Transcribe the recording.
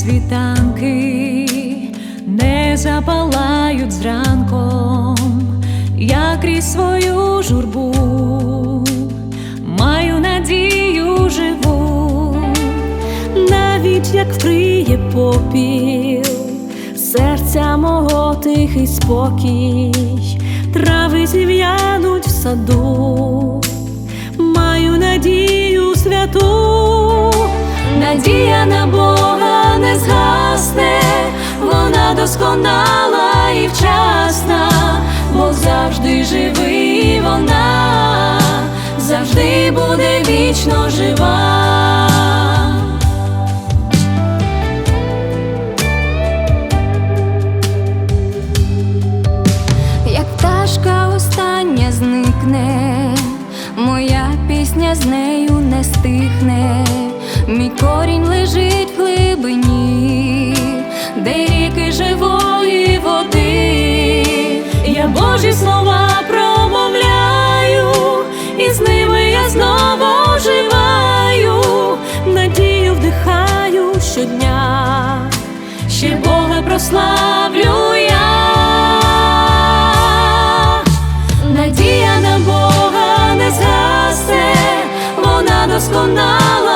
світанки не запалають зранком, я крізь свою журбу маю надію живу, навіть як вкриє попіл, серця мого тихий спокій, трави зів'януть в саду, маю надію святу, надія на Бога досконала і вчасна, Бог завжди живий, вона завжди буде вічно жива. Як пташка остання зникне, моя пісня з нею не стихне, мій корінь лежить в глибині, Божі слова промовляю, і з ними я знову оживаю, надію вдихаю щодня, ще Бога прославлю я. Надія на Бога не згасне, вона досконала